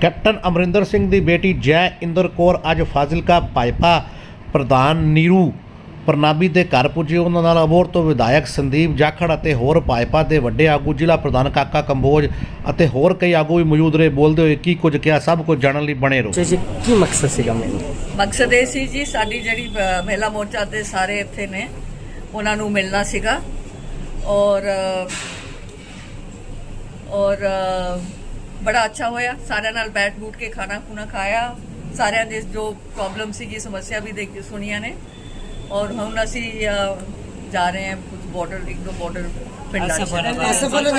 Captain Amarinder Singh ਦੀ ਬੇਟੀ ਜੈ ਇੰਦਰ ਕੌਰ ਅੱਜ ਫਾਜ਼ਿਲਕਾ ਭਾਜਪਾ ਪ੍ਰਧਾਨ ਨੀਰੂ ਪ੍ਰਨਾਬੀ ਦੇ ਘਰ ਪੁੱਜੇ। ਉਹਨਾਂ ਨਾਲ ਅਬੋਰ ਤੋਂ ਵਿਧਾਇਕ ਸੰਦੀਪ ਜਾਖੜ ਅਤੇ ਹੋਰ ਭਾਜਪਾ ਦੇ ਵੱਡੇ ਆਗੂ ਜ਼ਿਲ੍ਹਾ ਪ੍ਰਧਾਨ ਕਾਕਾ ਕੰਬੋਜ ਅਤੇ ਹੋਰ ਕਈ ਆਗੂ ਵੀ ਮੌਜੂਦ ਰਹੇ। ਬੋਲਦੇ ਹੋਏ ਕੀ ਕੁਝ ਕਿਹਾ ਸਭ ਕੁਝ ਜਾਣਨ ਲਈ ਬਣੇ ਰਹੋ। ਜੀ ਕੀ ਮਕਸਦ ਸੀਗਾ ਮੈਨੂੰ? ਮਕਸਦ ਇਹ ਸੀ ਜੀ ਸਾਡੀ ਜਿਹੜੀ ਮਹਿਲਾ ਮੋਰਚਾ ਦੇ ਸਾਰੇ ਇੱਥੇ ਨੇ ਉਹਨਾਂ ਨੂੰ ਮਿਲਣਾ ਸੀਗਾ। ਔਰ ਔਰ ਬੜਾ ਅੱਛਾ ਹੋਇਆ। ਸਾਰਿਆਂ ਨਾਲ ਬੈਠ ਬੂਟ ਕੇ ਖਾਣਾ ਖੂਣਾ ਖਾਇਆ। ਸਾਰਿਆਂ ਦੇ ਜੋ ਪ੍ਰੋਬਲਮ ਸੀਗੀ ਸਮੱਸਿਆ ਵੀ ਦੇਖ ਸੁਣੀਆਂ ਨੇ। ਔਰ ਹੁਣ ਅਸੀਂ ਜਾ ਰਹੇ ਹਾਂ ਕੁਝ ਬਾਰਡਰ ਇੱਕ ਦੋ ਬਾਰਡਰ ਪਿੰਡਾਂ ਚ ਸਫਲ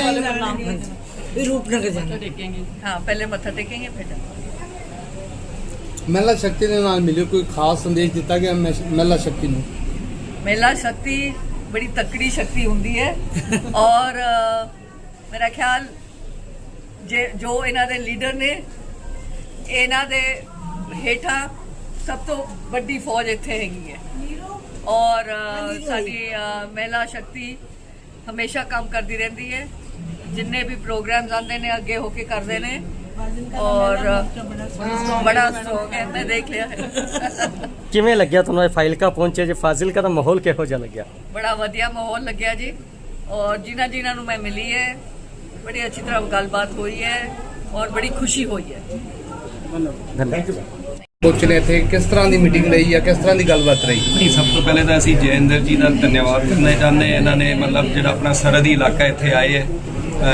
ਵੀ ਰੂਪਨਗਰ ਜਾਣਾ। ਹਾਂ ਪਹਿਲੇ ਮੱਥਾ ਫਿਰ ਜਾਵਾਂਗੇ। ਮਹਿਲਾ ਸ਼ਕਤੀ ਦੇ ਨਾਲ ਮਿਲਿਓ ਕੋਈ ਖਾਸ ਸੰਦੇਸ਼ ਦਿੱਤਾ ਗਿਆ ਮਹਿ- ਮਹਿਲਾ ਸ਼ਕਤੀ ਨੂੰ? ਮਹਿਲਾ ਸ਼ਕਤੀ ਬੜੀ ਤਕੜੀ ਸ਼ਕਤੀ ਹੁੰਦੀ ਹੈ। ਔਰ ਮੇਰਾ ਖਿਆਲ ਜੇ ਜੋ ਇਹਨਾਂ ਦੇ ਲੀਡਰ ਨੇ ਇਹਨਾਂ ਦੇ ਹੇਠਾਂ ਸਭ ਤੋਂ ਵੱਡੀ ਫੌਜ ਇੱਥੇ ਹੈਗੀ ਹੈ। ਔਰ ਸਾਡੀ ਮਹਿਲਾ ਸ਼ਕਤੀ ਹਮੇਸ਼ਾ ਕੰਮ ਕਰਦੀ ਰਹਿੰਦੀ ਹੈ। ਜਿੰਨੇ ਵੀ ਪ੍ਰੋਗਰਾਮਸ ਆਉਂਦੇ ਨੇ ਅੱਗੇ ਹੋ ਕੇ ਕਰਦੇ ਨੇ। ਔਰ ਬੜਾ ਸਟਰੋਂਗ ਹੈ ਮੈਂ ਦੇਖ ਲਿਆ ਹੈ। ਕਿਵੇਂ ਲੱਗਿਆ ਤੁਹਾਨੂੰ ਇਹ ਫਾਈਲਕਾ ਪਹੁੰਚੇ ਜੇ? ਫਾਜ਼ਿਲਕਾ ਦਾ ਮਾਹੌਲ ਕਿਹੋ ਜਿਹਾ ਲੱਗਿਆ? ਬੜਾ ਵਧੀਆ ਮਾਹੌਲ ਲੱਗਿਆ ਜੀ। ਔਰ ਜਿਨ੍ਹਾਂ ਜਿਨ੍ਹਾਂ ਨੂੰ ਮੈਂ ਮਿਲੀ ਹੈ ਬੜੀ ਅੱਛੀ ਤਰ੍ਹਾਂ ਗੱਲਬਾਤ ਹੋਈ ਹੈ ਔਰ ਬੜੀ ਖੁਸ਼ੀ ਹੋਈ ਹੈ। ਧੰਨਵਾਦ। ਪਹੁੰਚਨੇ ਇੱਥੇ ਕਿਸ ਤਰ੍ਹਾਂ ਦੀ ਮੀਟਿੰਗ ਰਹੀ ਜਾਂ ਕਿਸ ਤਰ੍ਹਾਂ ਦੀ ਗੱਲਬਾਤ ਰਹੀ? ਨਹੀਂ ਸਭ ਤੋਂ ਪਹਿਲੇ ਤਾਂ ਅਸੀਂ ਜੈਨਦਰ ਜੀ ਦਾ ਧੰਨਵਾਦ ਕਰਨਾ ਚਾਹੁੰਦੇ ਹਾਂ। ਇਹਨਾਂ ਨੇ ਮਤਲਬ ਜਿਹੜਾ ਆਪਣਾ ਸਰਹੱਦੀ ਇਲਾਕਾ ਇੱਥੇ ਆਏ ਹੈ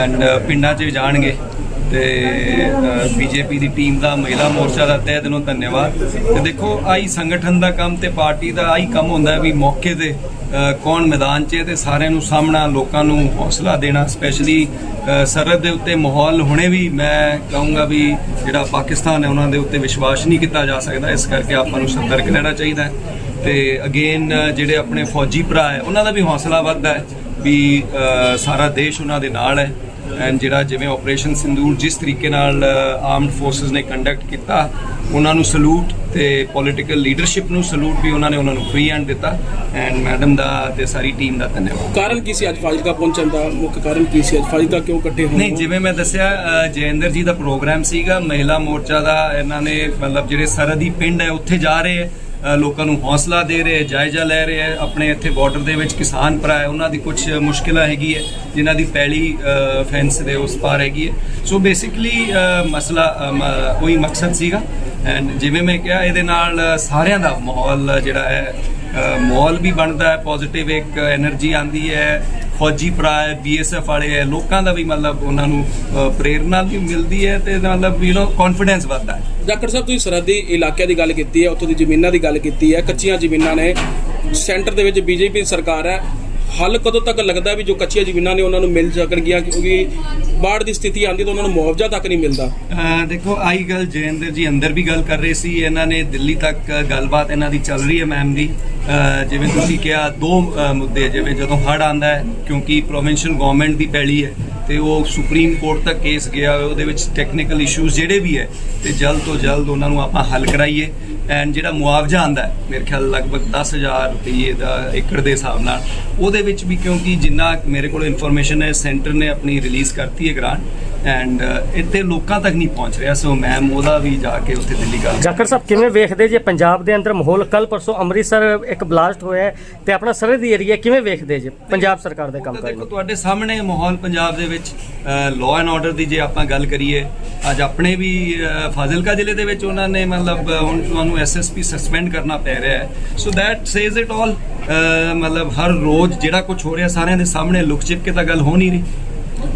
ਐਂਡ ਪਿੰਡਾਂ 'ਚ ਵੀ ਜਾਣਗੇ। ਤੇ ਬੀਜੇਪੀ ਦੀ ਟੀਮ ਦਾ ਮਹਿਲਾ ਮੋਰਚਾ ਦਾ ਤਹਿ ਦਿਲੋਂ ਧੰਨਵਾਦ। ਤੇ ਦੇਖੋ ਆਈ ਸੰਗਠਨ ਦਾ ਕੰਮ ਤੇ ਪਾਰਟੀ ਦਾ ਆਈ ਕੰਮ ਹੁੰਦਾ ਵੀ ਮੌਕੇ ਤੇ ਕੌਣ ਮੈਦਾਨ 'ਚ ਹੈ ਤੇ ਸਾਰਿਆਂ ਨੂੰ ਸਾਹਮਣਾ, ਲੋਕਾਂ ਨੂੰ ਹੌਸਲਾ ਦੇਣਾ ਸਪੈਸ਼ਲੀ ਸਰਹੱਦ ਦੇ ਉੱਤੇ ਮਾਹੌਲ ਹੁਣੇ ਵੀ ਮੈਂ ਕਹੂੰਗਾ ਵੀ ਜਿਹੜਾ ਪਾਕਿਸਤਾਨ ਹੈ, ਉਹਨਾਂ ਦੇ ਉੱਤੇ ਵਿਸ਼ਵਾਸ ਨਹੀਂ ਕੀਤਾ ਜਾ ਸਕਦਾ। ਇਸ ਕਰਕੇ ਆਪਾਂ ਨੂੰ ਸਤਰਕ ਰਹਿਣਾ ਚਾਹੀਦਾ ਹੈ। ਤੇ ਅਗੇਨ ਜਿਹੜੇ ਆਪਣੇ ਫੌਜੀ ਭਰਾ ਹੈ, ਉਹਨਾਂ ਦਾ ਵੀ ਹੌਸਲਾ ਵੱਧਦਾ ਹੈ। ਵੀ ਸਾਰਾ ਦੇਸ਼ ਉਹਨਾਂ ਦੇ ਨਾਲ ਹੈ। ਐਂਡ ਜਿਹੜਾ ਜਿਵੇਂ ਆਪਰੇਸ਼ਨ ਸਿੰਦੂਰ ਜਿਸ ਤਰੀਕੇ ਨਾਲ ਆਰਮਡ ਫੋਰਸਸ ਨੇ ਕੰਡਕਟ ਕੀਤਾ ਉਹਨਾਂ ਨੂੰ ਸਲੂਟ ਤੇ ਪੋਲਿਟੀਕਲ ਲੀਡਰਸ਼ਿਪ ਨੂੰ ਸਲੂਟ ਵੀ ਉਹਨਾਂ ਨੇ ਉਹਨਾਂ ਨੂੰ ਫ੍ਰੀ ਹੈਂਡ ਦਿੱਤਾ। ਐਂਡ ਮੈਡਮ ਦਾ ਤੇ ਸਾਰੀ ਟੀਮ ਦਾ ਧੰਨਵਾਦ। ਕਾਰਨ ਕੀ ਸੀ ਅੱਜ ਫਾਜ਼ਿਲਕਾ ਪਹੁੰਚਣ ਦਾ? ਮੁੱਖ ਕਾਰਨ ਕੀ ਸੀ? ਅੱਜ ਫਾਜ਼ਿਲਕਾ ਕਿਉਂ ਇਕੱਠੇ ਹੋਏ ਨਹੀਂ? ਜਿਵੇਂ ਮੈਂ ਦੱਸਿਆ ਅ, ਜੈਇੰਦਰ ਜੀ ਦਾ ਪ੍ਰੋਗਰਾਮ ਸੀਗਾ। ਮਹਿਲਾ ਮੋਰਚਾ ਦਾ ਇਹਨਾਂ ਨੇ ਮਤਲਬ ਜਿਹੜੇ ਸਰਹੱਦੀ ਪਿੰਡ ਹੈ ਉੱਥੇ ਜਾ ਰਹੇ ਹੈ। ਲੋਕਾਂ ਨੂੰ ਹੌਸਲਾ ਦੇ ਰਹੇ, ਜਾਇਜ਼ਾ ਲੈ ਰਹੇ ਆਪਣੇ ਇੱਥੇ ਬਾਰਡਰ ਦੇ ਵਿੱਚ ਕਿਸਾਨ ਭਰਾ ਹੈ, ਉਹਨਾਂ ਦੀ ਕੁਝ ਮੁਸ਼ਕਿਲਾਂ ਹੈਗੀ ਹੈ, ਜਿਨ੍ਹਾਂ ਦੀ ਪੈਲੀ ਫੈਂਸ ਦੇ ਉਸ ਪਾਰ ਹੈਗੀ ਹੈ। ਸੋ ਬੇਸਿਕਲੀ ਮਸਲਾ ਕੋਈ ਮਕਸਦ ਸੀਗਾ। ਐਂਡ ਜਿਵੇਂ ਮੈਂ ਕਿਹਾ, ਇਹਦੇ ਨਾਲ ਸਾਰਿਆਂ ਦਾ ਮਾਹੌਲ ਜਿਹੜਾ ਹੈ ਮਾਹੌਲ ਵੀ ਬਣਦਾ ਹੈ ਪੋਜ਼ਿਟਿਵ ਇੱਕ એનર્ਜੀ ਆਉਂਦੀ ਹੈ। ਫੌਜੀ ਭਰਾ ਹੈ ਬੀਐਸਐਫ ਵਾਲੇ ਹੈ, ਲੋਕਾਂ ਦਾ ਵੀ ਮਤਲਬ ਉਹਨਾਂ ਨੂੰ ਪ੍ਰੇਰਣਾ ਵੀ ਮਿਲਦੀ ਹੈ ਤੇ ਮਤਲਬ ਯੂ نو ਕੌਨਫੀਡੈਂਸ ਵੱਧਦਾ ਹੈ। ਜਾਖੜ ਸਾਹਿਬ, ਤੁਸੀਂ ਸਰਹੱਦੀ ਇਲਾਕਿਆਂ ਦੀ ਗੱਲ ਕੀਤੀ ਹੈ, ਉੱਥੋਂ ਦੀ ਜ਼ਮੀਨਾਂ ਦੀ ਗੱਲ ਕੀਤੀ ਹੈ, ਕੱਚੀਆਂ ਜ਼ਮੀਨਾਂ ਨੇ, ਸੈਂਟਰ ਦੇ ਵਿੱਚ ਬੀਜੇਪੀ ਸਰਕਾਰ ਹੈ ਹੱਲ ਕਦੋਂ ਤੱਕ ਲੱਗਦਾ ਵੀ ਜੋ ਕੱਚੀਆਂ ਜ਼ਮੀਨਾਂ ਨੇ ਉਹਨਾਂ ਨੂੰ ਮਿਲ ਸਕਣਗੀਆਂ? ਕਿਉਂਕਿ ਬਾੜ ਦੀ ਸਥਿਤੀ ਆਂਦੀ ਤਾਂ ਉਹਨਾਂ ਨੂੰ ਮੁਆਵਜ਼ਾ ਤੱਕ ਨਹੀਂ ਮਿਲਦਾ। ਅ, ਦੇਖੋ ਆਈ ਗੱਲ ਜੈਨਦਰ ਜੀ ਅੰਦਰ ਵੀ ਗੱਲ ਕਰ ਰਹੇ ਸੀ। ਇਹਨਾਂ ਨੇ ਦਿੱਲੀ ਤੱਕ ਗੱਲਬਾਤ ਇਹਨਾਂ ਦੀ ਚੱਲ ਰਹੀ ਹੈ ਮੈਮ ਦੀ। ਜਿਵੇਂ ਤੁਸੀਂ ਕਿਹਾ ਦੋ ਮੁੱਦੇ ਜਿਵੇਂ ਜਦੋਂ ਹੜ੍ਹ ਆਂਦਾ ਹੈ ਕਿਉਂਕਿ ਪ੍ਰੋਵਿੰਸ਼ੀਅਲ ਗਵਰਨਮੈਂਟ ਦੀ ਪੈਲੀ ਹੈ ਤੇ ਉਹ ਸੁਪਰੀਮ ਕੋਰਟ ਤੱਕ ਕੇਸ ਗਿਆ ਉਹਦੇ ਵਿੱਚ ਟੈਕਨੀਕਲ ਇਸ਼ੂਜ਼ ਜਿਹੜੇ ਵੀ ਹੈ ਤੇ ਜਲਦ ਤੋਂ ਜਲਦ ਉਹਨਾਂ ਨੂੰ ਆਪਾਂ ਹੱਲ ਕਰਾਈਏ। ਐਂਡ ਜਿਹੜਾ ਮੁਆਵਜ਼ਾ ਆਂਦਾ ਮੇਰੇ ਖਿਆਲ ਲਗਭਗ 10000 ਰੁਪਏ ਦਾ ਏਕੜ ਦੇ ਹਿਸਾਬ ਨਾਲ, ਉਹਦੇ ਵਿੱਚ ਵੀ ਕਿਉਂਕਿ ਜਿੰਨਾ ਮੇਰੇ ਕੋਲ ਇਨਫੋਰਮੇਸ਼ਨ ਹੈ, ਸੈਂਟਰ ਨੇ ਆਪਣੀ ਰਿਲੀਜ਼ ਕਰਤੀ ਹੈ ਗ੍ਰਾਂਟ ਐਂਡ ਇੱਥੇ ਲੋਕਾਂ ਤੱਕ ਨਹੀਂ ਪਹੁੰਚ ਰਿਹਾ। ਸੋ ਮੈਮ ਉਹਦਾ ਵੀ ਜਾ ਕੇ ਉੱਥੇ ਦਿੱਲੀ ਗੱਲ ਜਾਖੜ ਸਾਹਿਬ ਕਿਵੇਂ ਵੇਖਦੇ ਜੇ ਪੰਜਾਬ ਦੇ ਅੰਦਰ ਮਾਹੌਲ? ਕੱਲ ਪਰਸੋਂ ਅੰਮ੍ਰਿਤਸਰ ਇੱਕ ਬਲਾਸਟ ਹੋਇਆ ਤੇ ਆਪਣਾ ਸਰਹੱਦੀ ਏਰੀਆ ਕਿਵੇਂ ਵੇਖਦੇ ਜੇ ਪੰਜਾਬ ਸਰਕਾਰ ਦੇ ਕੰਮ ਦੇਖੋ ਤੁਹਾਡੇ ਸਾਹਮਣੇ ਮਾਹੌਲ ਪੰਜਾਬ ਦੇ ਵਿੱਚ ਲਾਅ ਐਂਡ ਆਰਡਰ ਦੀ ਜੇ ਆਪਾਂ ਗੱਲ ਕਰੀਏ ਅੱਜ ਆਪਣੇ ਵੀ ਫਾਜ਼ਿਲਕਾ ਜ਼ਿਲ੍ਹੇ ਦੇ ਵਿੱਚ ਉਹਨਾਂ ਨੇ ਮਤਲਬ ਹੁਣ ਤੁਹਾਨੂੰ ਐਸਐਸਪੀ ਸਸਪੈਂਡ ਕਰਨਾ ਪੈ ਰਿਹਾ ਹੈ। So that says it all ਮਤਲਬ ਹਰ ਰੋਜ਼ ਜਿਹੜਾ ਕੁਝ ਹੋ ਰਿਹਾ ਸਾਰਿਆਂ ਦੇ ਸਾਹਮਣੇ ਲੁਕ ਛਿਪ ਕੇ ਤਾਂ ਗੱਲ ਹੋ ਨਹੀਂ ਰਹੀ।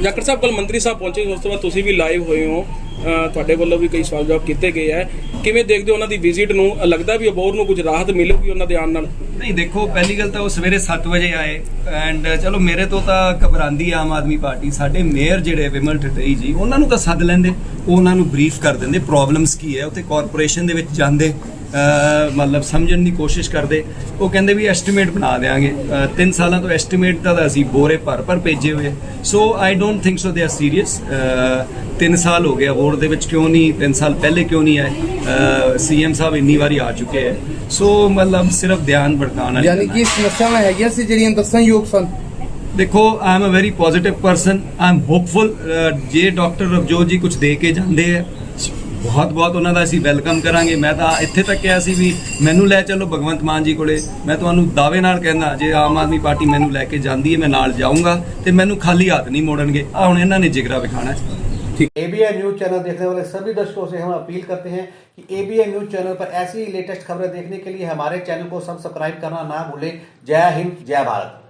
ਜਾਖੜ ਸਾਹਿਬ ਕੱਲ ਮੰਤਰੀ ਸਾਹਿਬ ਪਹੁੰਚੇ, ਉਸ ਤੋਂ ਬਾਅਦ ਤੁਸੀਂ ਵੀ ਲਾਈਵ ਹੋਏ ਹੋ। ਤੁਹਾਡੇ ਵੱਲੋਂ ਵੀ ਕਈ ਸਵਾਲ ਜਵਾਬ ਕੀਤੇ ਗਏ ਹੈ ਕਿਵੇਂ ਦੇਖਦੇ ਹੋ ਉਹਨਾਂ ਦੀ ਵਿਜ਼ਿਟ ਨੂੰ? ਲੱਗਦਾ ਵੀ ਅਬੋਰ ਨੂੰ ਕੁਝ ਰਾਹਤ ਮਿਲੂਗੀ ਉਹਨਾਂ ਦੇ ਆਉਣ ਨਾਲ? ਨਹੀਂ, ਦੇਖੋ, ਪਹਿਲੀ ਗੱਲ ਤਾਂ ਉਹ ਸਵੇਰੇ 7 ਵਜੇ ਆਏ। ਐਂਡ ਚਲੋ, ਮੇਰੇ ਤੋਂ ਤਾਂ ਘਬਰਾਉਂਦੀ ਆਮ ਆਦਮੀ ਪਾਰਟੀ। ਸਾਡੇ ਮੇਅਰ ਜਿਹੜੇ ਵਿਮਲ ਠਟਈ ਜੀ, ਉਹਨਾਂ ਨੂੰ ਤਾਂ ਸੱਦ ਲੈਂਦੇ। ਉਹਨਾਂ ਨੂੰ ਬਰੀਫ ਕਰ ਦਿੰਦੇ ਪ੍ਰੋਬਲਮਸ ਕੀ ਹੈ? ਉੱਥੇ ਕਾਰਪੋਰੇਸ਼ਨ ਦੇ ਵਿੱਚ ਜਾਂਦੇ। ਮਤਲਬ ਸਮਝਣ ਦੀ ਕੋਸ਼ਿਸ਼ ਕਰਦੇ। ਉਹ ਕਹਿੰਦੇ ਵੀ ਐਸਟੀਮੇਟ ਬਣਾ ਦੇਾਂਗੇ ਤਿੰਨ ਸਾਲਾਂ ਤੋਂ ਐਸਟੀਮੇਟ ਦਾ ਅਸੀਂ ਬੋਰੇ ਭਰ ਭਰ ਭੇਜੇ ਹੋਏ। ਸੋ I don't think so they are serious ਤਿੰਨ ਸਾਲ ਹੋ ਗਏ। ਅਵਾਰਡ ਦੇ ਵਿੱਚ ਕਿਉਂ ਨਹੀਂ? ਤਿੰਨ ਸਾਲ ਪਹਿਲੇ ਕਿਉਂ ਨਹੀਂ ਆਏ? ਸੀਐਮ ਸਾਹਿਬ ਇੰਨੀ ਵਾਰੀ ਆ ਚੁੱਕੇ ਹੈ। ਸੋ ਮਤਲਬ ਸਿਰਫ ਧਿਆਨ ਭਟਕਾਉਣਾ ਯਾਨੀ ਕਿ ਸਮੱਸਿਆਵਾਂ ਹੈਗੀਆਂ ਸੀ ਜਿਹੜੀਆਂ ਦੱਸਣ ਯੋਗ ਸਨ। ਦੇਖੋ I am a very positive person I am hopeful ਜੇ ਡਾਕਟਰ ਰਵਜੋਤ ਜੀ ਕੁਝ ਦੇ ਕੇ ਜਾਂਦੇ ਹੈ ਬਹੁਤ ਬਹੁਤ ਉਹਨਾਂ ਦਾ ਅਸੀਂ ਵੈਲਕਮ ਕਰਾਂਗੇ ਮੈਂ ਤਾਂ ਇੱਥੇ ਤੱਕ ਕਿਹਾ ਸੀ ਵੀ ਮੈਨੂੰ ਲੈ ਚੱਲੋ ਭਗਵੰਤ ਮਾਨ ਜੀ ਕੋਲੇ ਮੈਂ ਤੁਹਾਨੂੰ ਦਾਅਵੇ ਨਾਲ ਕਹਿੰਦਾ ਜੇ ਆਮ ਆਦਮੀ ਪਾਰਟੀ ਮੈਨੂੰ ਲੈ ਕੇ ਜਾਂਦੀ ਹੈ ਮੈਂ ਨਾਲ ਜਾਊਂਗਾ ਤੇ ਮੈਨੂੰ ਖਾਲੀ ਹੱਥ ਨਹੀਂ ਮੋੜਨਗੇ ਆ ਹੁਣ ਇਹਨਾਂ ਨੇ ਜਿਗਰਾ ਵਿਖਾਣਾ ਹੈ एबीएन न्यूज चैनल देखने वाले सभी दर्शकों से हम अपील करते हैं कि एबीएन न्यूज चैनल पर ऐसी लेटेस्ट खबरें देखने के लिए हमारे चैनल को सब्सक्राइब करना ना भूलें जय हिंद जय भारत